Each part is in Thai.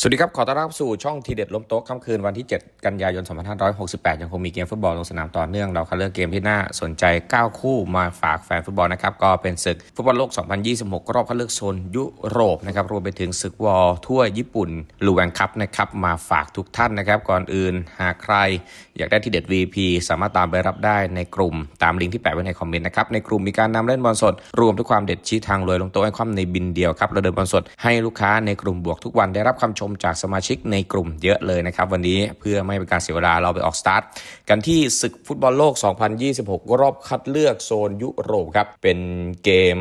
สวัสดีครับ ขอต้อนรับสู่ช่องทีเด็ดล้มโต๊ะค่ำคืนวันที่ 7 กันยายน 2568 ยังคงมีเกมฟุตบอลลงสนามต่อเนื่อง เราคัดเลือกเกมที่น่าสนใจ 9 คู่มาฝากแฟนฟุตบอลนะครับ ก็เป็นศึกฟุตบอลโลก 2026 รอบคัดเลือกโซนยุโรปนะครับ รวมไปถึงศึกวอลทั่วญี่ปุ่นลูแวนคัพนะครับมาฝากทุกท่านนะครับ ก่อนอื่นหากใคร อยากได้ทีเด็ด VP สามารถตามไปรับได้ในกลุ่มตามลิงก์ที่แปะไว้ในคอมเมนต์นะครับในกลุ่มมีการนำเล่นบอลสด รวมทุกความเด็ดชี้ทางรวยลงโต๊ะให้คว่ำในบินเดียวครับเราเดินบอลสดให้ลูกค้าในกลุ่มบวกทุกวันได้รับคำชมจากสมาชิกในกลุ่มเยอะเลยนะครับ วันนี้เพื่อไม่เป็นการเสียเวลาเราไปออกสตาร์ทกันที่ศึกฟุตบอลโลก 2026 รอบคัดเลือกโซนยุโรปครับเป็นเกม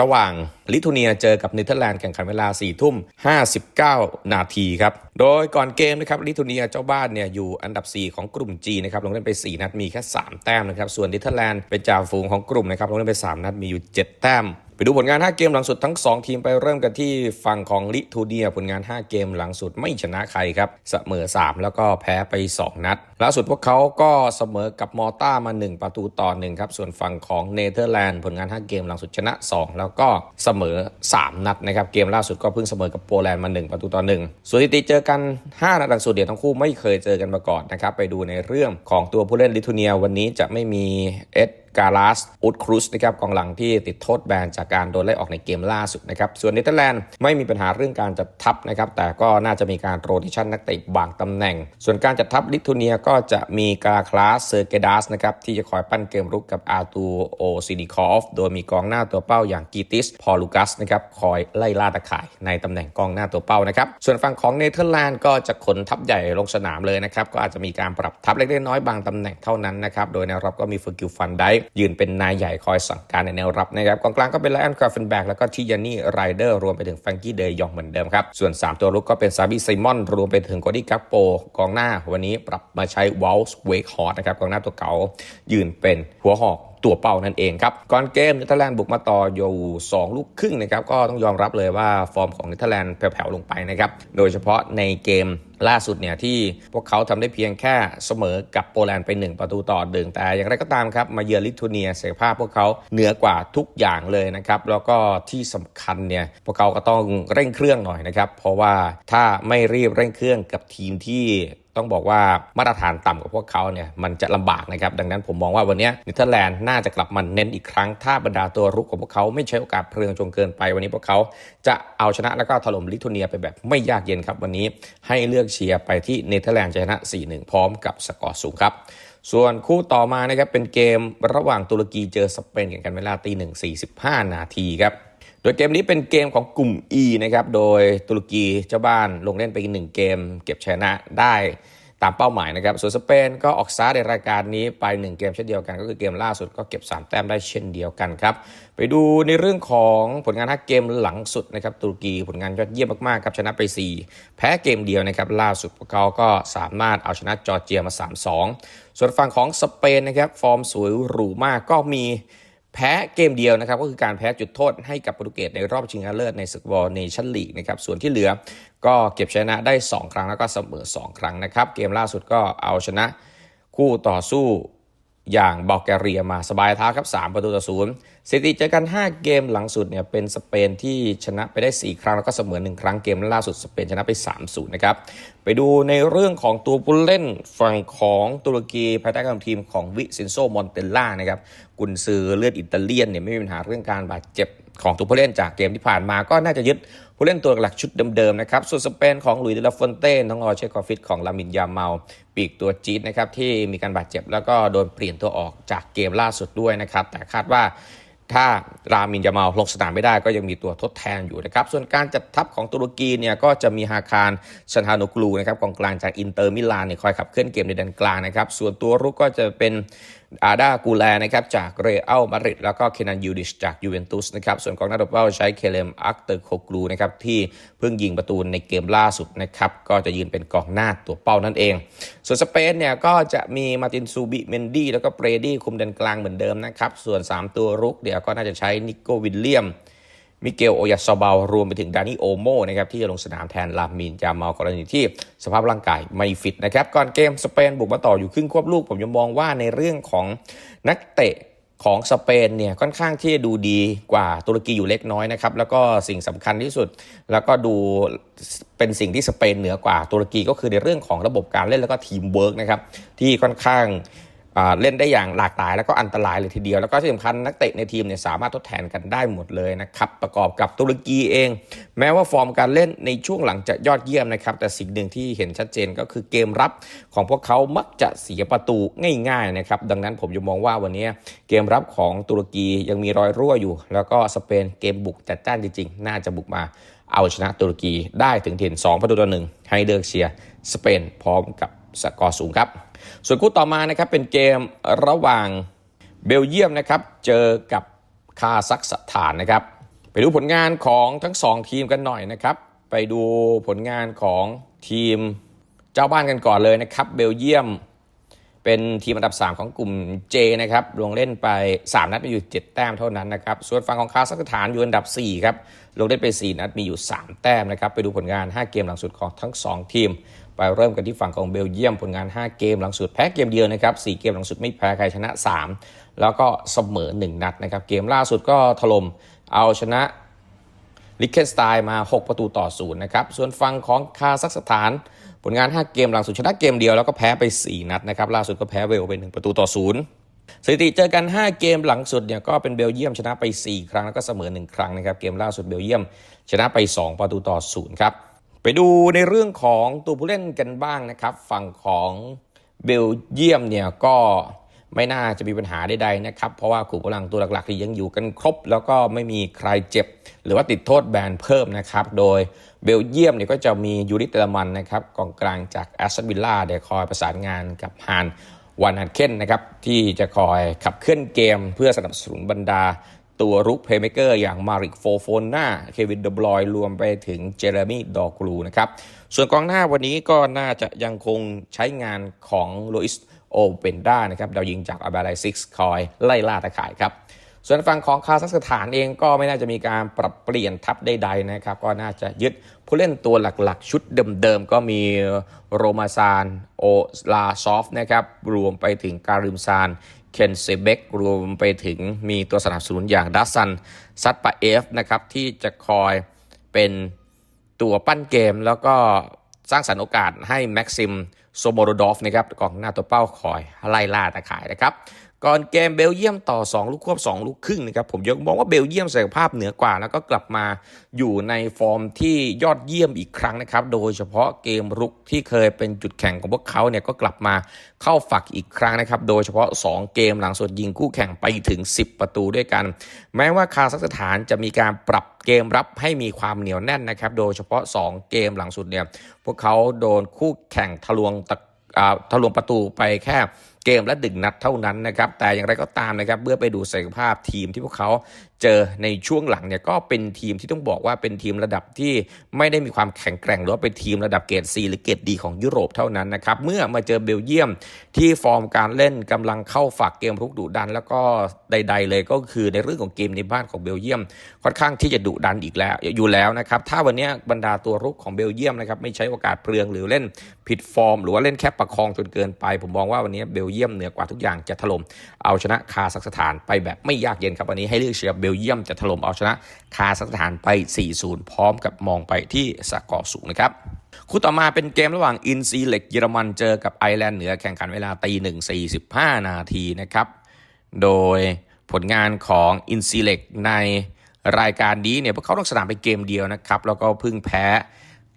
ระหว่างลิทัวเนียเจอกับเนเธอร์แลนด์แข่งขันเวลา 4 ทุ่ม 59 นาทีครับ โดยก่อนเกมนะครับลิทัวเนียเจ้าบ้านเนี่ยอยู่อันดับ 4 ของกลุ่ม G นะครับลงเล่นไป 4 นัดมีแค่ 3 แต้มนะครับส่วนเนเธอร์แลนด์เป็นจ่าฝูงของกลุ่มนะครับลงเล่นไป 3 นัดมีอยู่ 7 แต้มไปดูผลงาน 5 เกมหลังสุดทั้ง 2 ทีมไปเริ่มกันที่ฝั่งของลิทูเนีย ผลงาน 5 เกมหลังสุดไม่ชนะใครครับเสมอ 3 แล้วก็แพ้ไป 2 นัดล่าสุดพวกเขาก็เสมอกับมอร์ต้ามา 1 ประตูต่อ1ครับส่วนฝั่งของเนเธอร์แลนด์ผลงาน 5 เกมหลังสุดชนะ 2 แล้วก็เสมอ 3 นัดนะครับเกมล่าสุดก็เพิ่งเสมอกับโปแลนด์มา 1 ประตูต่อ1ส่วนสถิติเจอกัน5นัดหลังสุดเดียวทั้งคู่ไม่เคยเจอกันมาก่อนนะครับ ไปดูในเรื่องของตัวผู้เล่นลิทัวเนียวันนี้จะไม่มีเอ็ด กาลาสอุดครุสนะครับกองหลังที่ติดโทษแบนจากการโดนไล่ออกในเกมล่าสุดนะครับส่วนเนเธอร์แลนด์ไม่มีปัญหาเรื่องการจัดทัพนะครับแต่ก็น่าจะมีการโรเทชันนักเตะบางตำแหน่ง ส่วนการจัดทัพลิทัวเนียก็จะมีกาคลาสเซอร์เกดัสนะครับที่จะคอยปั้นเกมรุกกับอาตูโอซิดิคอฟโดยมีกองหน้าตัวเป้าอย่างกีติสพอลูกัสนะครับคอยไล่ล่าตะข่ายในตำแหน่งกองหน้าตัวเป้านะครับส่วนฝั่งของเนเธอร์แลนด์ก็จะขนทัพใหญ่ลงสนามเลยนะครับก็อาจจะมีการปรับทัพเล็กๆน้อยบางตำแหน่งเท่านั้นนะครับโดยแนวรับก็มีฟูกิลฟันไดยืนเป็นนายใหญ่คอยสั่งการในแนวรับนะครับกองกลางก็เป็นไลออนคราฟเฟนแบกแล้วก็ทิยานี่ไรเดอร์รวมไปถึงแฟรงกี้เดยองเหมือนเดิมครับส่วน 3 ตัวรุกก็เป็นซาบิไซมอน รวมไปถึงโคดี้กัปโปกองหน้าวันนี้ปรับมาใช้วอลส์เวกฮอร์นะครับกองหน้าตัวเก่ายืนเป็นหัวหอก ตัวเป้านั่นเองครับ ก่อนเกมเนเธอร์แลนด์บุกมาต่ออยู่ 2 ลูกครึ่งนะครับ ก็ต้องยอมรับเลยว่าฟอร์มของเนเธอร์แลนด์แผ่วๆลงไปนะครับ โดยเฉพาะในเกมล่าสุดเนี่ยที่พวกเขาทำได้เพียงแค่เสมอกับโปแลนด์ไป 1 ประตูต่อหนึ่งแต่อย่างไรก็ตามครับ มาเยือนลิทัวเนียศักยภาพพวกเขาเหนือกว่าทุกอย่างเลยนะครับ แล้วก็ที่สำคัญเนี่ยพวกเขาก็ต้องเร่งเครื่องหน่อยนะครับ เพราะว่าถ้าไม่รีบเร่งเครื่องกับทีมที่ ต้องบอกว่ามาตรฐานต่ำกว่าพวกเขาเนี่ยมันจะลำบากนะครับ ดังนั้นผมมองว่าวันนี้เนเธอร์แลนด์น่าจะกลับมาเน้นอีกครั้ง ถ้าบรรดาตัวรุกของพวกเขาไม่ใช้โอกาสเพลิงจนเกินไป วันนี้พวกเขาจะเอาชนะแล้วก็ถล่มลิทัวเนียไปแบบไม่ยากเย็นครับวันนี้ให้เลือกเชียร์ไปที่เนเธอร์แลนด์จะชนะ 4-1 พร้อมกับสกอร์สูงครับส่วนคู่ต่อมานะครับเป็นเกมระหว่างตุรกีเจอสเปนแข่งกันเวลาตีหนึ่งสี่สิบห้านาทีครับ โดยเกมนี้เป็นเกมของกลุ่ม E นะครับ โดยตุรกีเจ้าบ้านลงเล่นไปอีกหนึ่งเกม เก็บชนะได้ตามเป้าหมายนะครับ ส่วนสเปนก็ออกซ้ายในรายการนี้ไป 1 เกมเช่นเดียวกัน ก็คือเกมล่าสุดก็เก็บ 3 แต้มได้เช่นเดียวกันครับ ไปดูในเรื่องของผลงาน5เกมหลังสุดนะครับตุรกีผลงานยอดเยี่ยมมากๆครับชนะไป 4 แพ้เกมเดียวนะครับล่าสุดพวกเขาก็สามารถเอาชนะจอร์เจียมา 3-2 ส่วนฝั่งของสเปนนะครับฟอร์มสวยหรูมากก็มี แพ้เกมเดียวนะครับก็คือการแพ้จุดโทษให้กับโปรตุเกสในรอบชิงชนะเลิศในศึกวอลเนชั่นลีกนะครับส่วนที่เหลือก็เก็บชนะได้ 2 ครั้งแล้วก็เสมอ 2 ครั้งนะครับ เกมล่าสุดก็เอาชนะคู่ต่อสู้ อย่างบัลแกเรียมาสบายเท้าครับ 3 ประตูต่อศูนย์สถิติเจอกัน 5 เกมหลังสุดเนี่ยเป็นสเปนที่ชนะไปได้ 4 ครั้ง แล้วก็เสมอ 1 ครั้งเกมล่าสุดสเปนชนะไป 3-0 นะครับ ไปดูในเรื่องของตัวผู้เล่นฝั่งของตุรกีภายใต้การทีมของวิซินโซมอนเตลล่านะครับกุนซือเลือดอิตาเลียนเนี่ยไม่มีปัญหาเรื่องการบาดเจ็บของตัวผู้เล่นจากเกมที่ผ่านมาก็น่าจะยึด ผู้เล่นตัวหลักชุดเดิมๆนะครับส่วนสเปนของลุยเดลฟอนเต้ต้องรอเช็คคอฟิตของลามินยาเมา ปีกตัวจี๊ดนะครับที่มีการบาดเจ็บแล้วก็โดนเปลี่ยนตัวออกจากเกมล่าสุดด้วยนะครับแต่คาดว่าถ้ารามินยามาลลงสนามไม่ได้ก็ยังมีตัวทดแทนอยู่นะครับ ส่วนการจัดทัพของตุรกีเนี่ยก็จะมีฮาคารชันฮานุกลูนะครับกองกลางจากอินเตอร์มิลานเนี่ยคอยขับเคลื่อนเกมในแดนกลางนะครับ ส่วนตัวรุกก็จะเป็นอาดากูแลนะครับจากเรอัลมาดริดแล้วก็เคนันยูดิชจากยูเวนตุสนะครับส่วนกองหน้าตัวเป้าใช้เคเลมอัคเตอร์โคกลูนะครับที่เพิ่งยิงประตูในเกมล่าสุดนะครับก็จะยืนเป็นกองหน้าตัวเป้านั่นเอง ส่วนสเปนเนี่ยก็จะมีมาตินซูบิเมนดี้แล้วก็เปรดี้คุมแดนกลางเหมือนเดิมนะครับส่วน 3 ตัวรุกเดี๋ยวก็น่าจะใช้นิโกวิลเลียม มิเกลโอยาซาบารวมไปถึงดานิโอโมนะครับที่จะลงสนามแทนลามินจาเมากรณีที่สภาพร่างกายไม่ฟิตนะครับ ก่อนเกมสเปนบุกมาต่ออยู่ครึ่งควบลูก ผมยังมองว่าในเรื่องของนักเตะของสเปนเนี่ยค่อนข้างที่จะดูดีกว่าตุรกีอยู่เล็กน้อยนะครับ แล้วก็สิ่งสำคัญที่สุด แล้วก็ดูเป็นสิ่งที่สเปนเหนือกว่าตุรกีก็คือในเรื่องของระบบการเล่นแล้วก็ทีมเวิร์กนะครับที่ค่อนข้าง เล่นได้อย่างหลากหลายแล้วก็อันตรายเลยทีเดียว แล้วก็ที่สำคัญนักเตะในทีมเนี่ยสามารถทดแทนกันได้หมดเลยนะครับประกอบกับตุรกีเอง แม้ว่าฟอร์มการเล่นในช่วงหลังจะยอดเยี่ยมนะครับแต่สิ่งหนึ่งที่เห็นชัดเจนก็คือเกมรับของพวกเขามักจะเสียประตูง่ายๆนะครับดังนั้นผมจะมองว่าวันนี้เกมรับของตุรกียังมีรอยรั่วอยู่ แล้วก็สเปนเกมบุกแต่จ้านจริงๆ น่าจะบุกมาเอาชนะตุรกีได้ถึงถิ่น2ประตูต่อหนึ่งให้เลือกเชีย สเปนพร้อมกับสกอร์สูงครับ ส่วนคู่ต่อมานะครับเป็นเกมระหว่างเบลเยียมนะครับเจอกับคาซัคสถานนะครับ ไปดูผลงานของทั้งสองทีมกันหน่อยนะครับ ไปดูผลงานของทีมเจ้าบ้านกันก่อนเลยนะครับ เบลเยียมเป็นทีมอันดับ 3 ของกลุ่ม J นะครับ ลงเล่นไป 3 นัดมีอยู่ 7 แต้มเท่านั้นนะครับ ส่วนฝั่งของคาซัคสถานอยู่อันดับ 4 ครับ ลงเล่นไป 4 นัดมีอยู่ 3 แต้มนะครับ ไปดูผลงาน 5 เกมหลังสุดของทั้ง 2 ทีม ไปเริ่มกันที่ฝั่งของเบลเยียมผลงาน 5 เกมหลังสุดแพ้เกมเดียวนะครับ4เกมหลังสุดไม่แพ้ใครชนะ 3 แล้วก็เสมอ 1 นัดนะครับเกมล่าสุดก็ถล่มเอาชนะลิกเคนสไตน์มา 6 ประตูต่อศูนย์นะครับ ส่วนฝั่งของคาซัคสถาน ผลงาน 5 เกมหลังสุดชนะเกมเดียวแล้วก็แพ้ไป 4 นัดนะครับ ล่าสุดก็แพ้เวลไป 1 ประตูต่อศูนย์สถิติเจอกัน 5 เกมหลังสุดเนี่ยก็เป็นเบลเยียมชนะไป 4 ครั้งแล้วก็เสมอ 1 ครั้งนะครับ เกมล่าสุดเบลเยียมชนะไป 2 ประตูต่อศูนย์ครับ ไปดูในเรื่องของตัวผู้เล่นกันบ้างนะครับ ฝั่งของเบลเยียมเนี่ยก็ไม่น่าจะมีปัญหาใดๆนะครับ เพราะว่าขุมกำลังตัวหลักๆที่ยังอยู่กันครบ แล้วก็ไม่มีใครเจ็บ หรือว่าติดโทษแบนเพิ่มนะครับ โดยเบลเยียมเนี่ยก็จะมียูริเตอร์มันนะครับกองกลางจากแอสตันวิลล่าเดี๋ยวคอยประสานงานกับฮานวันฮันเคนนะครับที่จะคอยขับเคลื่อนเกมเพื่อสนับสนุนบรรดา ตัวรุกเพย์เมเกอร์อย่างมาริกโฟโฟน่าเควินเดบลอยรวมไปถึงเจเรมีดอกรูนะครับส่วนกองหน้าวันนี้ก็น่าจะยังคงใช้งานของโลอิสโอเปนด้านะครับดาวยิงจากอาบาไลซิกคอยไล่ล่าตะข่ายครับ ส่วนฝั่งของคาซัคสถานเองก็ไม่น่าจะมีการปรับเปลี่ยนทัพใดๆนะครับ ก็น่าจะยึดผู้เล่นตัวหลักๆ ชุดเดิมๆ ก็มีโรมาซานโอลาซอฟนะครับ รวมไปถึงการิมซานเคนเซเบกรวมไปถึงมีตัวสนับสนุนอย่างดัสซันซัตปาเอฟนะครับ ที่จะคอยเป็นตัวปั้นเกมแล้วก็สร้างสรรค์โอกาสให้แม็กซิมโซโมโรดอฟนะครับกองหน้าตัวเป้าคอยไล่ล่าตะข่ายนะครับ ก่อนเกมเบลเยียมต่อ 2 ลูกควบ 2 ลูกครึ่งนะครับผมยังมองว่าเบลเยียมศักยภาพเหนือกว่า แล้วก็กลับมาอยู่ในฟอร์มที่ยอดเยี่ยมอีกครั้งนะครับ โดยเฉพาะเกมรุกที่เคยเป็นจุดแข่งของพวกเขาเนี่ยก็กลับมาเข้าฝักอีกครั้งนะครับ โดยเฉพาะ 2 เกมหลังสุดยิงคู่แข่งไปถึง 10 ประตูด้วยกัน แม้ว่าคาซัคสถานจะมีการปรับเกมรับให้มีความเหนียวแน่นนะครับ โดยเฉพาะ 2 เกมหลังสุดเนี่ยพวกเขาโดนคู่แข่งทะลวงตะทะลวงประตูไปแค่เกมละดึงนัดเท่านั้นนะครับแต่อย่างไรก็ตามนะครับเมื่อไปดูศักยภาพทีมที่พวกเขาเจอในช่วงหลังเนี่ยก็เป็นทีมที่ต้องบอกว่าเป็นทีมระดับที่ไม่ได้มีความแข็งแกร่งหรือว่าเป็นทีมระดับเกรด C หรือเกรดดีของยุโรปเท่านั้นนะครับเมื่อมาเจอเบลเยียมที่ฟอร์มการเล่นกำลังเข้าฝักเกมรุกดุดัน แล้วก็ใด ๆ เลยก็คือในเรื่องของเกมในบ้านของเบลเยียม ค่อนข้างที่จะดุดันอีกแล้วอยู่แล้วนะครับถ้าวันนี้บรรดาตัวรุกของเบลเยียมนะครับไม่ใช้โอกาสเปลืองหรือเล่นผิดฟอร์ม หรือว่าเล่นแค่ประคองจนเกินไป ผมมองว่าวันนี้เบลเยียมเหนือกว่าทุกอย่างจะถล่มเอาชนะคาซัคสถานไปแบบไม่ยากเย็นครับวันนี้ให้เลือกเชียร์เบลเยียมจะถล่มเอาชนะคาซัคสถานไป 4-0 พร้อมกับมองไปที่สกอร์สูงนะครับคู่ต่อมาเป็นเกมระหว่างอินซีเล็กเยอรมันเจอกับไอร์แลนด์เหนือแข่งขันเวลาตีหนึ่งสี่สิบห้านาทีนะครับ โดยผลงานของอินซีเล็กในรายการนี้เนี่ยพวกเขาต้องสนามไปเกมเดียวนะครับ แล้วก็พิ่งแพ้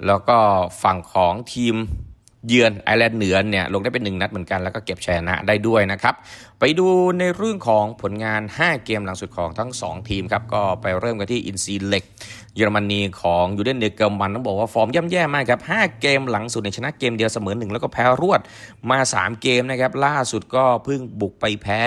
แล้วก็ฝั่งของทีม เยือนไอร์แลนด์เหนือเนี่ยลงได้เป็นหนึ่งนัดเหมือนกันแล้วก็เก็บชนะได้ด้วยนะครับ ไปดูในเรื่องของผลงาน 5 เกมหลังสุดของทั้ง 2 ทีมครับ ก็ไปเริ่มกันที่อินซีเล็กเยอรมนีของยูเดนเนเกอร์มันต้องบอกว่าฟอร์มย่ำแย่มากครับ 5 เกมหลังสุดในชนะเกมเดียวเสมอหนึ่งแล้วก็แพ้รวดมา 3 เกมนะครับ ล่าสุดก็เพิ่งบุกไปแพ้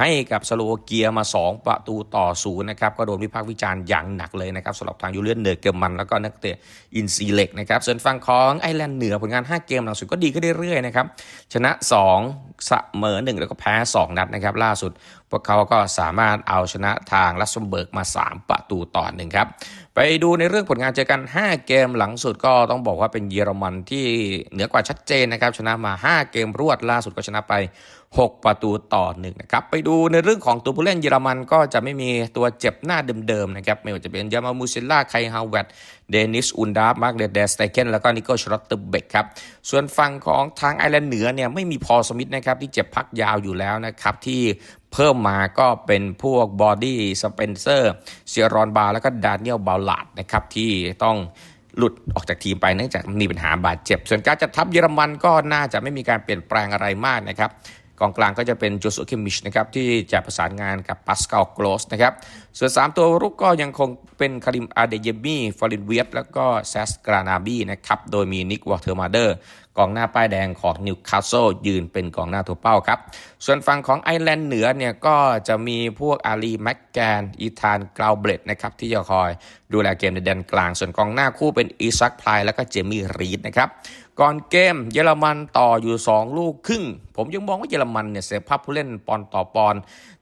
ให้กับสโลวาเกียมา 2 ประตูต่อศูนย์นะครับ ก็โดนวิพากษ์วิจารณ์อย่างหนักเลยนะครับสำหรับทางยูเลียนเนเกอร์มัน แล้วก็นักเตะอินซีเล็กนะครับ ส่วนฝั่งของไอร์แลนด์เหนือผลงาน 5 เกมหลังสุดก็ดีขึ้นเรื่อยๆนะครับ ชนะ 2 เสมอ 1 แล้วก็แพ้ 2นัดนะครับ ล่าสุด พวกเขาก็สามารถเอาชนะทางลัสเซมเบิร์กมา 3 ประตูต่อหนึ่งครับ ไปดูในเรื่องผลงานเจอกัน 5 เกมหลังสุดก็ต้องบอกว่าเป็นเยอรมันที่เหนือกว่าชัดเจนนะครับ ชนะมา 5 เกมรวดล่าสุดก็ชนะไป 6 ประตูต่อหนึ่งนะครับ ไปดูในเรื่องของตัวผู้เล่นเยอรมันก็จะไม่มีตัวเจ็บหน้าเดิมๆนะครับ ไม่ว่าจะเป็นยามามูซิลล่าไคฮาวเวตเดนิส อุนดาร์มาร์กเดเดสไตเกนแล้วก็นิโกชรอตเตอร์เบกครับ ส่วนฝั่งของทางไอร์แลนด์เหนือเนี่ยไม่มีพอสมิธนะครับ ที่เจ็บพักยาวอยู่แล้วนะครับที่เพิ่มมาก็เป็นพวกบอดี้สเปนเซอร์เซียรอนบาร์แล้วก็ดานิเอลบาลาดนะครับที่ต้องหลุดออกจากทีมไปเนื่องจากมีปัญหาบาดเจ็บ ส่วนการจัดทัพเยอรมันก็น่าจะไม่มีการเปลี่ยนแปลงอะไรมากนะครับ กองกลางก็จะเป็นโจสุเคมิชนะครับที่จะประสานงานกับปัสกาลโกลสนะครับส่วน 3 ตัวรุกก็ยังคงเป็นคาริมอาเดเยมีฟอรินเวียตแล้วก็แซสกรานาบีนะครับโดยมีนิกวอเทอร์มาเดอร์กองหน้าป้ายแดงของนิวคาสเซิลยืนเป็นกองหน้าตัวเป้าครับ ส่วนฝั่งของไอร์แลนด์เหนือเนี่ยก็จะมีพวกอาลีแม็กแกนอีธานกราวเบรดนะครับที่จะคอยดูแลเกมในแดนกลาง ส่วนกองหน้าคู่เป็นอีซักพลายแล้วก็เจมี่รีดนะครับก่อนเกมเยอรมันต่ออยู่ 2 ลูกครึ่งผมยังมองว่าเยอรมันเนี่ยเสียภาพผู้เล่นปอนต่อปอน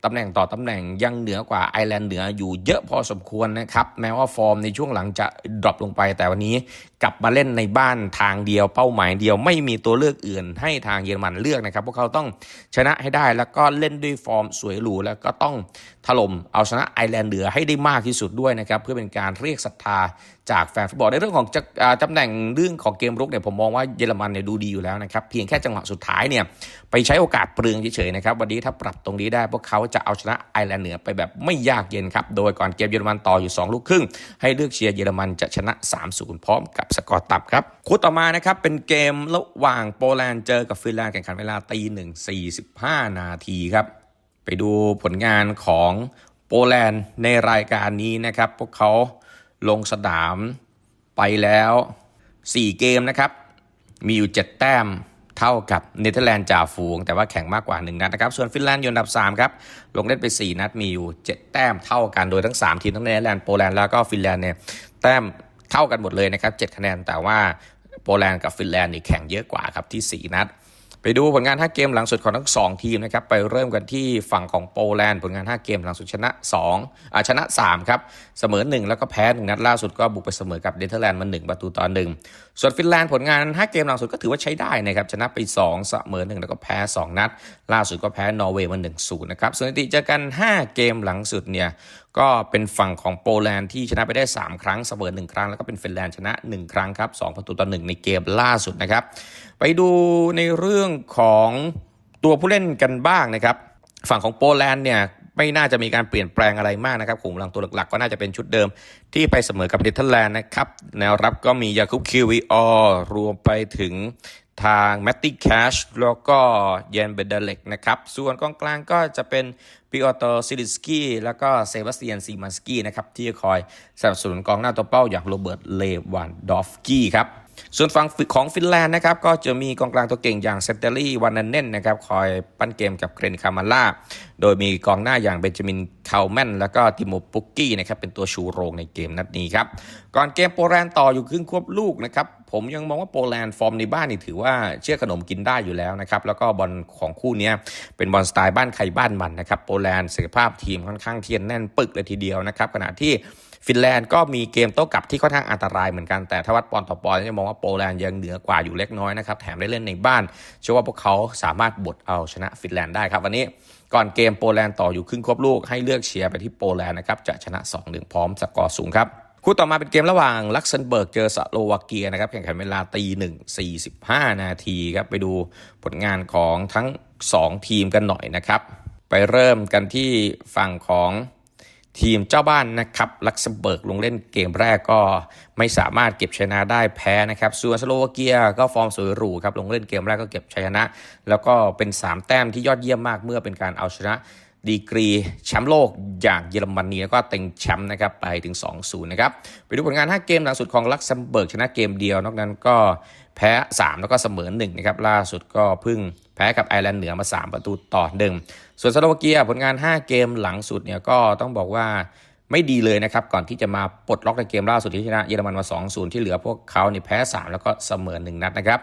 ตำแหน่งต่อตำแหน่งยังเหนือกว่าไอร์แลนด์เหนืออยู่เยอะพอสมควรนะครับ แม้ว่าฟอร์มในช่วงหลังจะดรอปลงไปแต่วันนี้กลับมาเล่นในบ้านทางเดียวเป้าหมายเดียวไม่มีตัวเลือกอื่นให้ทางเยอรมันเลือกนะครับพวกเขาต้องชนะให้ได้แล้วก็เล่นด้วยฟอร์มสวยหรูแล้วก็ต้องถล่มเอาชนะไอร์แลนด์เหนือให้ได้มากที่สุดด้วยนะครับเพื่อเป็นการเรียกศรัทธาจากแฟนฟุตบอลในเรื่องของจะอ่าตำแหน่งเรื่องของเกมรุกเนี่ยผมมองว่าเยอรมันเนี่ยดูดีอยู่แล้วนะครับเพียงแค่จังหวะสุดท้ายเนี่ยไปใช้โอกาสเปลืองเฉยๆนะครับวันนี้ถ้าปรับตรงนี้ได้พวกเขาจะเอาชนะไอร์แลนด์เหนือไปแบบไม่ยากเย็นครับ โดยก่อนเกมเยอรมันต่ออยู่ 2 ลูกครึ่ง ให้เลือกเชียร์เยอรมันจะชนะ 3-0 พร้อมกับสกอร์ต่ำครับคู่ต่อมานะครับเป็นเกมระหว่างโปแลนด์เจอกับฟินแลนด์แข่งขันเวลาตีหนึ่งสี่สิบห้านาทีครับไปดูผลงานของโปแลนด์ในรายการนี้นะครับ พวกเขาลงสนามไปแล้ว 4 เกมนะครับ มีอยู่ 7 แต้ม เท่ากับเนเธอร์แลนด์จ่าฝูง แต่ว่าแข่งมากกว่า 1 นัดนะครับ ส่วนฟินแลนด์อยู่อันดับ 3 ครับ ลงเล่นไป 4 นัดมีอยู่ 7 แต้มเท่ากันโดยทั้ง 3 ทีมทั้งเนเธอร์แลนด์โปแลนด์แล้วก็ฟินแลนด์เนี่ยแต้มเท่ากันหมดเลยนะครับ7คะแนนแต่ว่าโปแลนด์กับฟินแลนด์นี่แข่งเยอะกว่าครับที่ 4 นัด ไปดูผลงาน 5 เกมหลังสุดของทั้ง 2 ทีมนะครับ ไปเริ่มกันที่ฝั่งของโปแลนด์ผลงาน 5 เกมหลังสุดชนะ2อ่าชนะ 3 ครับ เสมอ 1 แล้วก็แพ้ 1 นัดล่าสุดก็บุกไปเสมอกับเดนเธอร์แลนด์มา 1 ประตูต่อ1ส่วนฟินแลนด์ผลงาน 5 เกมหลังสุดก็ถือว่าใช้ได้นะครับ ชนะไป 2 เสมอ 1 แล้วก็แพ้ 2 นัด ล่าสุดก็แพ้นอร์เวย์มา1-0นะครับสถิติเจอกัน 5 เกมหลังสุดเนี่ยก็เป็นฝั่งของโปแลนด์ที่ชนะไปได้ 3 ครั้งเสมอ1ครั้ง แล้วก็เป็นฟินแลนด์ชนะ 1 ครั้งครับ2ประตูต่อ1ในเกมล่าสุดนะครับ ไปดูในเรื่องของตัวผู้เล่นกันบ้างนะครับ ฝั่งของโปแลนด์เนี่ยไม่น่าจะมีการเปลี่ยนแปลงอะไรมากนะครับขุมกำลังตัวหลักๆ ก็น่าจะเป็นชุดเดิมที่ไปเสมอกับเนเธอร์แลนด์นะครับ แนวรับก็มียาคุบคิวีออรวมไปถึง ทางแมตติแคชแล้วก็เยนเบเดเล็กนะครับ ส่วนกองกลางก็จะเป็นปิออโตซิลิสกี้แล้วก็เซบาสเตียนซีมันสกี้นะครับ ที่จะคอยสนับสนุนกองหน้าตัวเป้าอย่างโรเบิร์ตเลวันดอฟกี้ครับส่วนฝั่งของฟินแลนด์นะครับก็จะมีกองกลางตัวเก่งอย่างเซนเตอรี่วานันเน่นนะครับคอยปั้นเกมกับเกรนคามาล่า โดยมีกองหน้าอย่างเบนจามินคาลแมนแล้วก็ติโมปุกกี้นะครับเป็นตัวชูโรงในเกมนัดนี้ครับ ก่อนเกมโปแลนด์ต่ออยู่ครึ่งควบลูกนะครับ ผมยังมองว่าโปแลนด์ฟอร์มในบ้านนี่ถือว่าเชื่อขนมกินได้อยู่แล้วนะครับ แล้วก็บอลของคู่นี้เป็นบอลสไตล์บ้านใครบ้านมันนะครับโปแลนด์ศักยภาพทีมค่อนข้างเทียนแน่นปึกเลยทีเดียวนะครับขณะที่ฟินแลนด์ก็มีเกมโต้กลับที่ค่อนข้างอันตรายเหมือนกันแต่ถ้าวัดปอนต่อปอนจะมองว่าโปแลนด์ยังเหนือกว่าอยู่เล็กน้อยนะครับแถมได้เล่นในบ้านเชื่อว่าพวกเขาสามารถบดเอาชนะฟินแลนด์ได้ครับวันนี้ก่อนเกมโปแลนด์ต่ออยู่ครึ่งครบลูกให้เลือกเชียร์ไปที่โปแลนด์นะครับจะชนะ2-1พร้อมสกอร์สูงครับ คู่ต่อมาเป็นเกมระหว่างลักเซมเบิร์กเจอสโลวาเกียนะครับแข่งขันเวลาตีหนึ่งสี่สิบห้านาทีครับไปดูผลงานของทั้ง2ทีมกันหน่อยนะครับ ไปเริ่มกันที่ฝั่งของทีมเจ้าบ้านนะครับลักเซมเบิร์กลงเล่นเกมแรกก็ไม่สามารถเก็บชนะได้แพ้นะครับส่วนสโลวาเกียก็ฟอร์มสวยหรูครับลงเล่นเกมแรกก็เก็บชัยชนะ แล้วก็เป็น 3 แต้มที่ยอดเยี่ยมมากเมื่อเป็นการเอาชนะ ดีกรีแชมป์โลกอย่างเยอรมนีแล้วก็เต็งแชมป์นะครับไปถึง 2-0 นะครับไปดูผลงาน 5 เกมหลังสุดของลักเซมเบิร์กชนะเกมเดียวนอกนั้นก็แพ้ 3 แล้วก็เสมอ1นะครับล่าสุดก็พึ่งแพ้กับไอร์แลนด์เหนือมา 3 ประตูต่อหนึ่งส่วนสโลวาเกียผลงาน 5 เกมหลังสุดเนี่ยก็ต้องบอกว่า ไม่ดีเลยนะครับ ก่อนที่จะมาปลดล็อกในเกมล่าสุดที่ชนะเยอรมันมา 2-0 ที่เหลือพวกเขาเนี่ยแพ้ 3 แล้วก็เสมอ 1 นัดนะครับ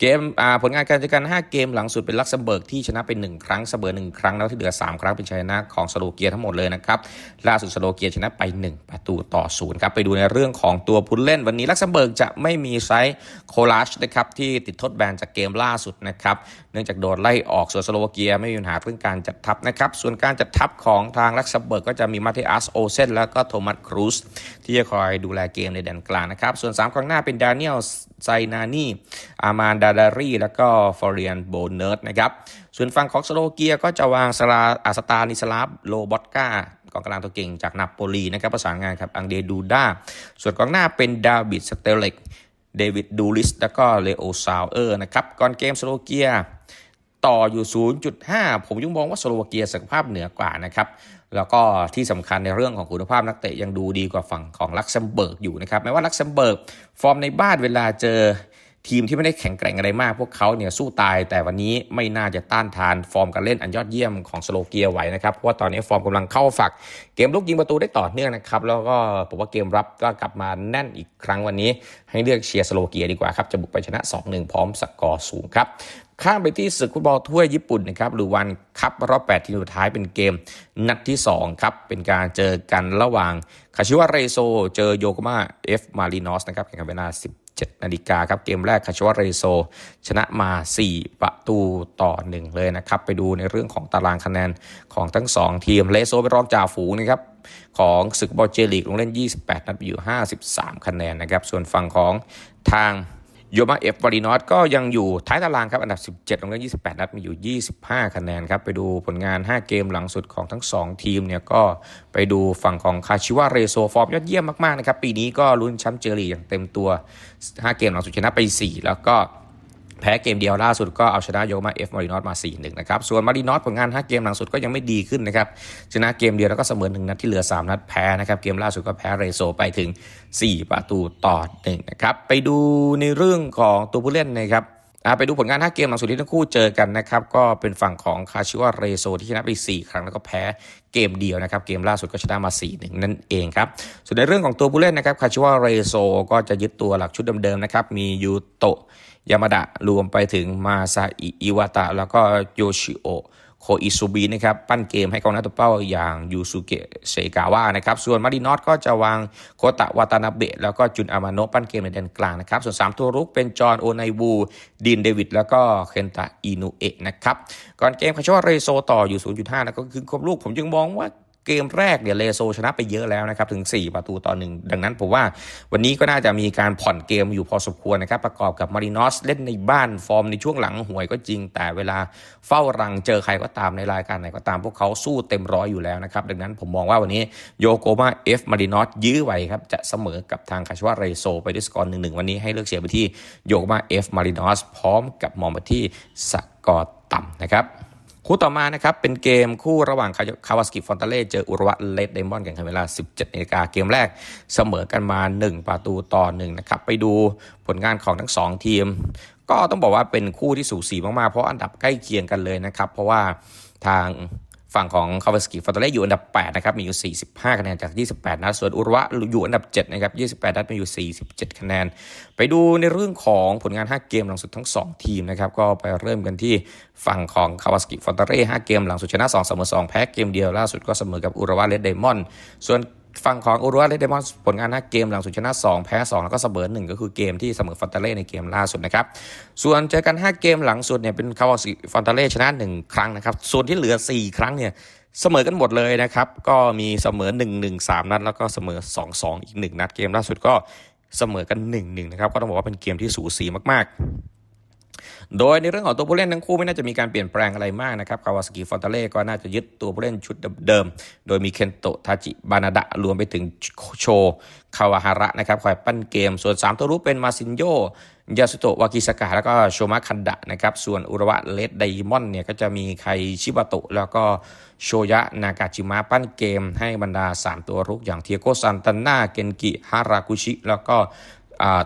เกมผลงานการจัดการ 5 เกมหลังสุดเป็นลักเซมเบิร์กที่ชนะเป็น1ครั้งเสมอ 1 ครั้งแล้วที่เหลือ 3 ครั้งเป็นชัยชนะของสโลเกียทั้งหมดเลยนะครับ ล่าสุดสโลเกียชนะไป 1 ประตูต่อ0ครับไปดูในเรื่องของตัวผู้เล่นวันนี้ลักเซมเบิร์กจะไม่มีไซส์โคลาชนะครับที่ติดทษแบนจากเกมล่าสุดนะครับเนื่องจากโดนไล่ออกส่วนสโลเกียไม่มีปัญหาเรื่องการจัดทัพนะครับส่วนการจัดทัพของทางลักเซมเบิร์กก็จะมีมาเทอัสโอเซนแล้วก็โทมัสครูสที่จะคอยดูแลเกมในแดนกลางนะครับ ส่วน 3 กองหน้าเป็นดานิเอลไซนานีอามานดาดารีแล้วก็ฟอร์เรียนโบเนิร์ดนะครับ ส่วนฝั่งของสโลเกียก็จะวางสลาอาสตานิสลาฟโลบอตกากองกลางตัวเก่งจากนาโปลีนะครับประสานงานครับอังเดดูด้าส่วนกองหน้าเป็นดาวิดสเตเล็กเดวิดดูลิสแล้วก็เลโอซาวเออร์นะครับก่อนเกมสโลเกีย ต่ออยู่ 0.5 ผมยังมองว่าสโลวาเกียศักยภาพเหนือกว่านะครับ แล้วก็ที่สำคัญในเรื่องของคุณภาพนักเตะยังดูดีกว่าฝั่งของลักเซมเบิร์กอยู่นะครับแม้ว่าลักเซมเบิร์กฟอร์มในบ้านเวลาเจอทีมที่ไม่ได้แข็งแกร่งอะไรมาก พวกเขาเนี่ยสู้ตาย แต่วันนี้ไม่น่าจะต้านทานฟอร์มการเล่นอันยอดเยี่ยมของสโลเกียไหวนะครับเพราะว่าตอนนี้ฟอร์มกำลังเข้าฝัก เกมลุกยิงประตูได้ต่อเนื่องนะครับ แล้วก็ผมว่าเกมรับก็กลับมาแน่นอีกครั้งวันนี้ ให้เลือกเชียร์สโลเกียดีกว่าครับ จะบุกไปชนะ 2-1 พร้อมสกอร์สูงครับ ข้ามไปที่ศึกฟุตบอลถ้วยญี่ปุ่นนะครับหรือวันคัพรอบ 8 ทีมสุดท้ายเป็นเกมนัดที่ 2 ครับ เป็นการเจอกันระหว่างคาชิวะเรโซ เจอโยโกมาเอฟมารินอสนะครับแข่งกันเวลา 17นาฬิกาครับ เกมแรกคาชิวะเรโซ ชนะมา 4 ประตูต่อ 1 เลยนะครับ ไปดูในเรื่องของตารางคะแนนของทั้ง 2 ทีมเรโซเป็นรองจ่าฝูงนะครับของศึกบอลเจลีกลงเล่น 28 นัดอยู่ 53 คะแนนนะครับส่วนฝั่งของทาง โยมาเอฟวารีนอตก็ยังอยู่ท้ายตารางครับ อันดับ 17ลงเล่น28 นัดมีอยู่ 25 คะแนนครับ ไปดูผลงาน 5 เกมหลังสุดของทั้ง 2 ทีมเนี่ยก็ไปดูฝั่งของคาชิวาเรโซฟอร์มยอดเยี่ยมมาก ๆ นะครับ ปีนี้ก็ลุ้นแชมป์เจลีอย่างเต็มตัว 5 เกมหลังสุดชนะไป 4 แล้วก็ แพ้เกมเดียวล่าสุดก็เอาชนะโยมาเอฟมารินอสมา4-1นะครับ ส่วนมารินอสผลงาน 5 เกมหลังสุดก็ยังไม่ดีขึ้นนะครับ ชนะเกมเดียวแล้วก็เสมอหนึ่งนัดที่เหลือ 3 นัดแพ้นะครับ เกมล่าสุดก็แพ้เรโซไปถึง 4 ประตูต่อ1นะครับ ไปดูในเรื่องของตัวผู้เล่นนะครับไปดูผลงาน 5 เกมหลังสุดที่ทั้งคู่เจอกันนะครับ ก็เป็นฝั่งของคาชิวาเรโซที่ชนะไป 4 ครั้งแล้วก็แพ้เกมเดียวนะครับ เกมล่าสุดก็ชนะมา 4-1 นั่นเองครับ ส่วนในเรื่องของตัวผู้เล่นนะครับคาชิวาเรโซก็จะยึดตัวหลักชุดเดิมๆนะครับ มียูโตะ ยามาดะรวมไปถึงมาซาอิอิวาตะ แล้วก็โยชิโอโคอิซูบินะครับปั้นเกมให้กองหน้าตัวเป้าอย่างยูสุเกะเซกาวะนะครับส่วนมารินอสก็จะวางโคตะวาตานาเบะแล้วก็จุนอามาโนะปั้นเกมในแดนกลางนะครับส่วน 3 ตัวรุกเป็นจอห์นโอไนวูดินเดวิดแล้วก็เคนตะอินุเอะนะครับก่อนเกมคาชวาเรโซต่ออยู่ 0.5 แล้วก็คือครบลูกผมจึงมองว่า เกมแรกเนี่ยเลโซชนะไปเยอะแล้วนะครับถึง 4 ประตูต่อหนึ่งดังนั้นผมว่าวันนี้ก็น่าจะมีการผ่อนเกมอยู่พอสมควรนะครับประกอบกับมารินอสเล่นในบ้านฟอร์มในช่วงหลังห่วยก็จริง แต่เวลาเฝ้ารังเจอใครก็ตามในรายการไหนก็ตามพวกเขาสู้เต็มร้อยอยู่แล้วนะครับดังนั้นผมมองว่าวันนี้โยโกมาเอฟมารินอสยื้อไหวครับจะเสมอกับทางคาชวาเรโซไปด้วยสกอร์หนึ่งหนึ่งวันนี้ให้เลือกเชียร์ไปที่โยโกมาเอฟมารินอสพร้อมกับมองไปที่สกอร์ต่ำนะครับ คู่ต่อมานะครับเป็นเกมคู่ระหว่างคาวาสกิฟอนตาเล่เจออุรวะเลดเดมอนกันในเวลา 17นาฬิกาเกมแรกเสมอกันมา 1 ประตูต่อ1นะครับไปดูผลงานของทั้ง 2 ทีม ก็ต้องบอกว่าเป็นคู่ที่สูสีมากๆ เพราะอันดับใกล้เคียงกันเลยนะครับ เพราะว่าทาง ฝั่งของคาวาสกิฟอนตเล่อยู่อันดับ 8 นะครับ มีอยู่ 45 คะแนนจาก 28 นัด ส่วนอุรวะอยู่อันดับ 7 นะครับ 28 นัด มีอยู่ 47 คะแนน ไปดูในเรื่องของผลงาน 5 เกมหลังสุดทั้ง 2 ทีมนะครับ ก็ไปเริ่มกันที่ฝั่งของคาวาสกิฟอนตเล่5เกมหลังสุดชนะ2เสมอ2 แพ้เกมเดียวล่าสุดก็เสมอกับอุรวะเลดไดมอนด์ส่วน ฝั่งของอุรุวาเลดเดมอนผลงาน5เกมหลังสุดชนะ 2 แพ้ 2 แล้วก็เสมอ1 ก็คือเกมที่เสมอฟอนตาเล่ในเกมล่าสุดนะครับ ส่วนเจอกัน 5 เกมหลังสุดเนี่ยเป็นคาวาสิฟอนตาเล่ชนะ 1 ครั้งนะครับ ส่วนที่เหลือ 4 ครั้งเนี่ยเสมอกันหมดเลยนะครับ ก็มีเสมอ 1 1 3 นัด แล้วก็เสมอ 2 2 อีก 1 นัดเกมล่าสุดก็เสมอกัน 1 1 นะครับ ก็ต้องบอกว่าเป็นเกมที่สูสีมากๆ โดยในเรื่องของตัวผู้เล่นทั้งคู่ไม่น่าจะมีการเปลี่ยนแปลงอะไรมากนะครับคาวาสกิฟอนตาเล่ก็น่าจะยึดตัวผู้เล่นชุดเดิมโดยมีเคนโตะทาจิบานาดะรวมไปถึงโชคาวาฮาระนะครับคอยปั้นเกม ส่วน 3 ตัวรู้เป็นมาซินโยยาสุโตะวากิสกะแล้วก็โชมะคันดะนะครับส่วนอุระวะเลดไดมอนเนี่ยก็จะมีไคชิบะโตะแล้วก็โชยะนากาจิมะปั้นเกม ให้บรรดา 3 ตัวรุกอย่างเทียโกซันตันนาเกนกิฮารากุชิ แล้วก็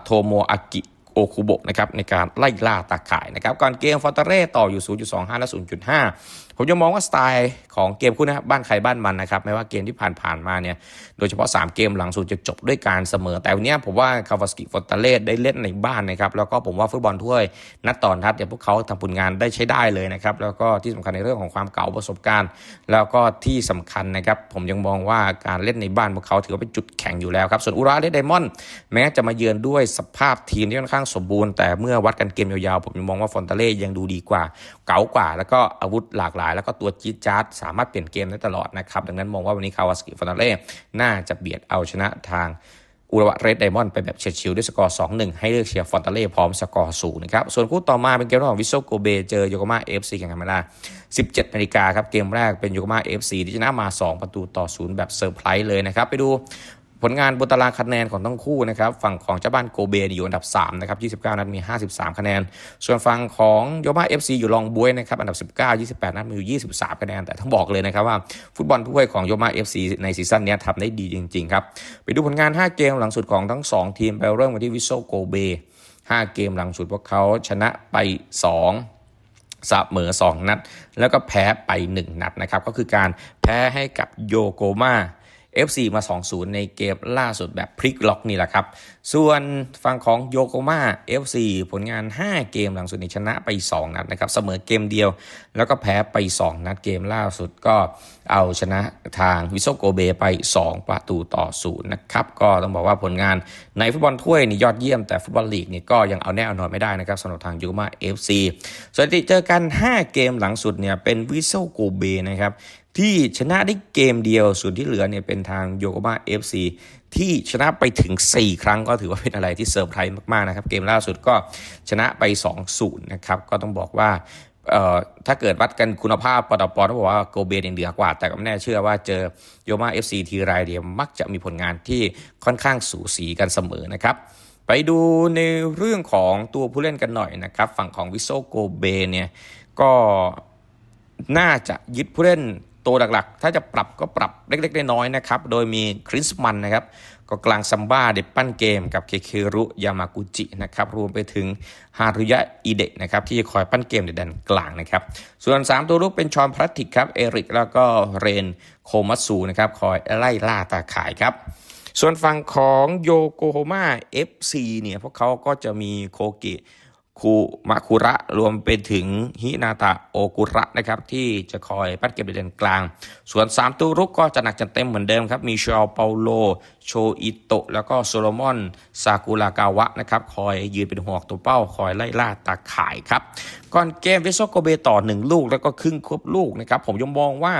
โทโมอากิ โอคุโบะนะครับในการไล่ล่าตาข่ายนะครับก่อนเกมฟอร์ตเร่ต่ออยู่ 0.25 และ 0.5 ผมจะมองว่าสไตล์ของเกมคู่นะครับบ้านใครบ้านมันนะครับไม่ว่าเกมที่ผ่านๆมาเนี่ยโดยเฉพาะ 3 เกมหลังสุดจะจบด้วยการเสมอ แต่วันเนี้ยผมว่าคาวาสกิฟอร์ตาเลสได้เล่นในบ้านนะครับแล้วก็ผมว่าฟุตบอลถ้วยนัดต่อนนัดเนี่ยพวกเขาทำผลงานได้ใช้ได้เลยนะครับแล้วก็ที่สำคัญในเรื่องของความเก่าประสบการณ์ แล้วก็ที่สำคัญนะครับผมยังมองว่าการเล่นในบ้านพวกเขาถือว่าเป็นจุดแข็งอยู่แล้วครับส่วนอุราเลดไดมอนด์แม้จะมาเยือนด้วยสภาพทีมที่ค่อนข้างสมบูรณ์แต่เมื่อวัดกันเกมยาวๆผมยังมองว่าฟอนตาเล่ยังดูดีกว่า เก๋ากว่า แล้วก็อาวุธหลากหลายแล้วก็ตัวจี๊ดจ๊าดสามารถเปลี่ยนเกมได้ตลอดนะครับ ดังนั้นมองว่าวันนี้คาวาสกิฟอนตาเล่น่าจะเบียดเอาชนะทางอุระวะเรดไดมอนด์ไปแบบเฉียดฉิวด้วยสกอร์ 2-1 ให้เลือกเชียร์ฟอนตาเล่พร้อมสกอร์ศูนย์นะครับ ส่วนคู่ต่อมาเป็นเกมระหว่างวิโซโกเบเจอโยโกมาเอฟซีแข่งกันมาได้17นาฬิกาครับ เกมแรกเป็นโยโกมาเอฟซีที่ชนะมา 2 ประตูต่อศูนย์แบบเซอร์ไพรส์เลยนะครับ ไปดู ผลงานบนตารางคะแนนของทั้งคู่นะครับฝั่งของเจ้าบ้านโกเบอยู่อันดับ3นะครับ29 นัดมี 53 คะแนน ส่วนฝั่งของโยมาเอฟซีอยู่รองบวยนะครับอันดับ 19 28 นัดมีอยู่23 คะแนน แต่ต้องบอกเลยนะครับว่าฟุตบอลถ้วยของโยมาเอฟซีในซีซั่นนี้ทำได้ดีจริงๆครับไปดูผลงาน 5 เกมหลังสุดของทั้ง 2 ทีมไปเริ่มกันที่วิโซโกเบ5 เกมหลังสุดพวกเขาชนะไป2เสมอ 2 นัด แล้วก็แพ้ไป 1 นัดนะครับ ก็คือการแพ้ให้กับโยโกมา FC มา 2-0 ในเกมล่าสุดแบบพลิกล็อกนี่แหละครับ ส่วนฝั่งของโยโกมา FC ผลงาน 5 เกมหลังสุดนี้ชนะไป 2 นัดนะครับ เสมอเกมเดียว แล้วก็แพ้ไป 2 นัดเกมล่าสุดก็เอาชนะทางวิโซโกเบไป 2 ประตูต่อ0นะครับ ก็ต้องบอกว่าผลงานในฟุตบอลถ้วยนี่ยอดเยี่ยมแต่ฟุตบอลลีกนี่ก็ยังเอาแน่เอานอนไม่ได้นะครับสำหรับทางโยโกมา FC สถิติเจอกัน 5 เกมหลังสุดเนี่ยเป็นวิโซโกเบนะครับ ที่ชนะได้เกมเดียว ส่วนที่เหลือเนี่ยเป็นทางโยโกมาเอฟซีที่ชนะไปถึง 4 ครั้งก็ถือว่าเป็นอะไรที่เซอร์ไพรส์มากๆนะครับ เกมล่าสุดก็ชนะไป 2-0 นะครับ ก็ต้องบอกว่าเอ่อถ้าเกิดวัดกันคุณภาพปตปต้องบอกว่าโกเบนเหนือกว่า แต่ก็ไม่แน่เชื่อว่าเจอโยมาเอฟซีทีไรเดียมักจะมีผลงานที่ค่อนข้างสูสีกันเสมอนะครับไปดูในเรื่องของตัวผู้เล่นกันหน่อยนะครับ ฝั่งของวิโซโกเบเนี่ยก็น่าจะยึดผู้เล่น ตัวหลักๆ ถ้าจะปรับก็ปรับเล็กๆ น้อยๆนะครับ โดยมีคริสมันนะครับก็กลางซัมบ้าเด็ดปั้นเกมกับเคเครุยามากุจินะครับรวมไปถึงฮารุยะอิเดะนะครับที่จะคอยปั้นเกมในแดนกลางนะครับ ส่วน 3 ตัวรุกเป็นชอนพลัตติกครับเอริกแล้วก็เรนโคมัตสูนะครับคอยไล่ล่าตาข่ายครับส่วนฝั่งของโยโกโฮมา FC เนี่ยพวกเขาก็จะมีโคเกะ คูมาคุระรวมไปถึงฮินาตะโอกุระนะครับที่จะคอยปั้นเกมในเดนกลาง ส่วน 3 ตัวรุกก็จะหนักจัดเต็มเหมือนเดิมครับ มีชอเปาโล โชอิโตะ แล้วก็โซโลมอนซากุรากาวะนะครับคอยยืนเป็นหัวตัวเป้า คอยไล่ล่าตาข่ายครับ ก่อนเกมวิโซโกเบต่อ 1 ลูกแล้วก็ครึ่งควบลูกนะครับผมยังมองว่า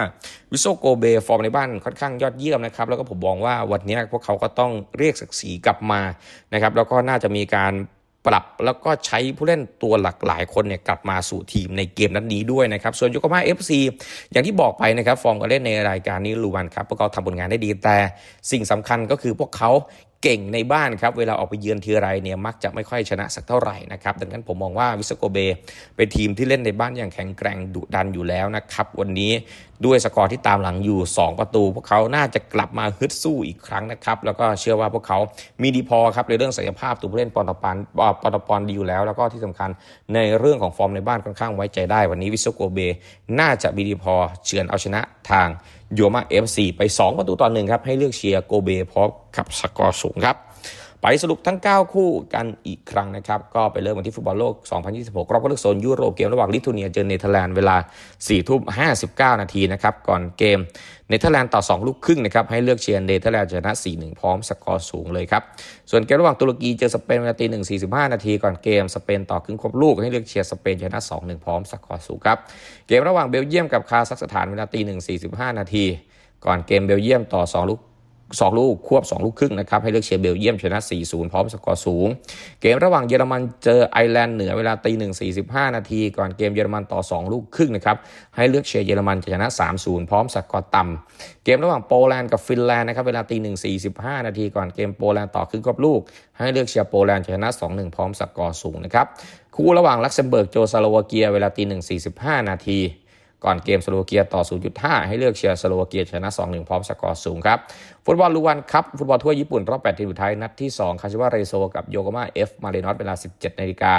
วิโซโกเบฟอร์มในบ้านค่อนข้างยอดเยี่ยมนะครับแล้วก็ผมมองว่าวันนี้พวกเขาก็ต้องเรียกศักดิ์ศรีกลับมานะครับแล้วก็น่าจะมีการ ปรับแล้วก็ใช้ผู้เล่นตัวหลากหลายคนเนี่ยกลับมาสู่ทีมในเกมนัดนี้ด้วยนะครับ ส่วนโยโกมาเอฟซีอย่างที่บอกไปนะครับ ฟอร์มการเล่นในรายการนี้ลูวันครับพวกเขาทำผลงานได้ดีแต่สิ่งสำคัญก็คือพวกเขา เก่งในบ้านครับ เวลาออกไปเยือนทีไรเนี่ยมักจะไม่ค่อยชนะสักเท่าไหร่นะครับ ดังนั้นผมมองว่าวิสโกเบเป็นทีมที่เล่นในบ้านอย่างแข็งแกร่งดุดันอยู่แล้วนะครับ วันนี้ด้วยสกอร์ที่ตามหลังอยู่ 2 ประตู พวกเขาน่าจะกลับมาฮึดสู้อีกครั้งนะครับ แล้วก็เชื่อว่าพวกเขามีดีพอครับในเรื่องศักยภาพตัวผู้เล่นปอนตปอนปอนตปอนดีอยู่แล้ว แล้วก็ที่สำคัญในเรื่องของฟอร์มในบ้านค่อนข้างไว้ใจได้ วันนี้วิสโกเบน่าจะมีดีพอเฉือนเอาชนะทาง โยมาเอฟซีไป 2 ประตูต่อหนึ่งครับ ให้เลือกเชียร์โกเบพร้อมกับสกอร์สูงครับ ไปสรุปทั้ง 9 คู่กันอีกครั้งนะครับ ก็ไปเริ่มกันที่ฟุตบอลโลก 2026 รอบคัดเลือกโซนยุโรปเกมระหว่างลิทัวเนียเจอเนเธอร์แลนด์เวลา4ทุ่ม59 นาทีนะครับ ก่อนเกมเนเธอร์แลนด์ต่อ 2 ลูกครึ่งนะครับ ให้เลือกเชียร์เนเธอร์แลนด์ชนะ 4-1 พร้อมสกอร์สูงเลยครับ ส่วนเกมระหว่างตุรกีเจอสเปนเวลาตี1 45 นาทีก่อนเกมสเปนต่อครึ่งครบลูกให้เลือกเชียร์สเปนชนะ2-1 พร้อมสกอร์สูงครับเกมระหว่างเบลเยียมกับคาซัคสถานเวลาตี1 45 นาทีก่อนเกมเบลเยียมต่อ 2 ลูก สองลูก ควบ 2 ลูกครึ่งนะครับ ให้เลือกเชียร์เบลเยียมชนะ 4-0 พร้อมสกอร์สูง เกมระหว่างเยอรมันเจอไอร์แลนด์เหนือเวลาตีหนึ่ง45นาทีก่อนเกมเยอรมันต่อ 2 ลูกครึ่งนะครับ ให้เลือกเชียร์เยอรมันชนะ 3-0 พร้อมสกอร์ต่ำเกมระหว่างโปแลนด์กับฟินแลนด์นะครับเวลาตีหนึ่ง45นาทีก่อนเกมโปแลนด์ต่อครึ่งควบลูก ให้เลือกเชียร์โปแลนด์ชนะ 2-1 พร้อมสกอร์สูงนะครับคู่ระหว่างลักเซมเบิร์กโจซาโลวาเกียเวลาตีหนึ่ง45นาที ก่อนเกมสโลวาเกียต่อ 0.5 ให้เลือกเชียร์สโลวาเกียชนะ 2-1 พร้อมสกอร์สูงครับฟุตบอลลูวันครับฟุตบอลทั่วญี่ปุ่นรอบ 8 ทีมสุดท้ายนัดที่ 2 คาชิวะเรโซกับโยโกมาเอฟมาเรนอสเวลา 17 นาฬิกา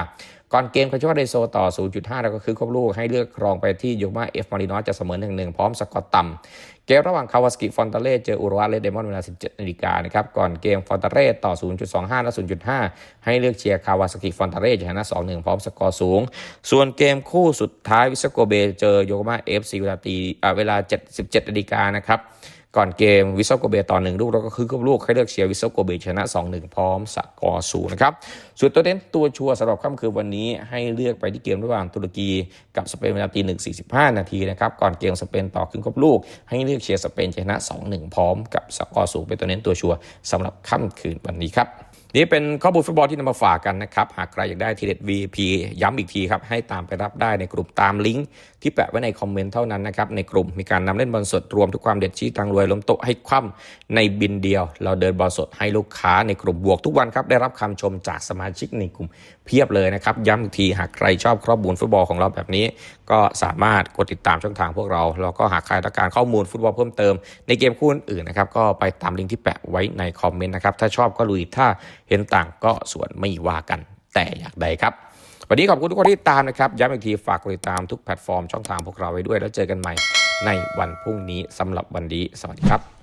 ก่อนเกมคาชิวะเรโซต่อ 0.5 แล้วก็คือครบลูกให้เลือกครองไปที่โยโกมาเอฟมาเรนอสจะเสมอ 1-1 พร้อมสกอร์ต่ำ เกมระหว่างคาวาสกิฟอนตาเล่เจออุรุวาเลเดมอนเวลา 17นาฬิกานะครับ ก่อนเกมฟอนตาเล่ต่อ 0.25 และ 0.5 ให้เลือกเชียร์คาวาสกิฟอนตาเล่ชนะ 2-1 พร้อมสกอร์สูง ส่วนเกมคู่สุดท้ายวิสโกเบเจอโยโกมาเอฟซีเวลาตีเวลา 7 17นาฬิกานะครับ ก่อนเกมวิโซโกเบต่อหนึ่งลูกเราก็คือกับลูกให้เลือกเชียร์วิโซโกเบชนะ 2-1 พร้อมสกอร์สูนะครับส่วนตัวเด่นตัวชัวร์สำหรับค่ำคืนวันนี้ให้เลือกไปที่เกมระหว่างตุรกีกับสเปนเวลาตีหนึ่งสี่สิบห้านาทีนะครับก่อนเกมสเปนต่อครึ่งกับลูก ให้เลือกเชียร์สเปนชนะ 2-1 พร้อมกับสกอร์สูงเป็นตัวเน้นตัวชัวร์สำหรับค่ำคืนวันนี้ครับ นี่เป็นข้อมูลฟุตบอลที่นำมาฝากกันนะครับ หากใครอยากได้ทีเด็ด VIP ย้ำอีกทีครับ ให้ตามไปรับได้ในกลุ่มตามลิงก์ที่แปะไว้ในคอมเมนต์เท่านั้นนะครับ ในกลุ่มมีการนำเล่นบอลสดรวมทุกความเด็ดชี้ทางรวยล้มโต๊ะให้คว่ำในบินเดียว เราเดินบอลสดให้ลูกค้าในกลุ่มบวกทุกวันครับ ได้รับคำชมจากสมาชิกในกลุ่ม เพียบเลยนะครับ ย้ำอีกทีหากใครชอบครอบบูลฟุตบอลของเราแบบนี้ ก็สามารถกดติดตามช่องทางพวกเรา แล้วก็หากใครต้องการข้อมูลฟุตบอลเพิ่มเติม ในเกมคู่อื่นๆนะครับก็ไปตามลิงก์ที่แปะไว้ในคอมเมนต์นะครับถ้าชอบก็ลุยถ้าเห็นต่างก็ส่วนไม่ว่ากันแต่อยากใดครับวันนี้ขอบคุณทุกคนที่ตามนะครับ ย้ำอีกทีฝากกดติดตามทุกแพลตฟอร์มช่องทางพวกเราไว้ด้วย แล้วเจอกันใหม่ในวันพรุ่งนี้สำหรับวันนี้ สวัสดีครับ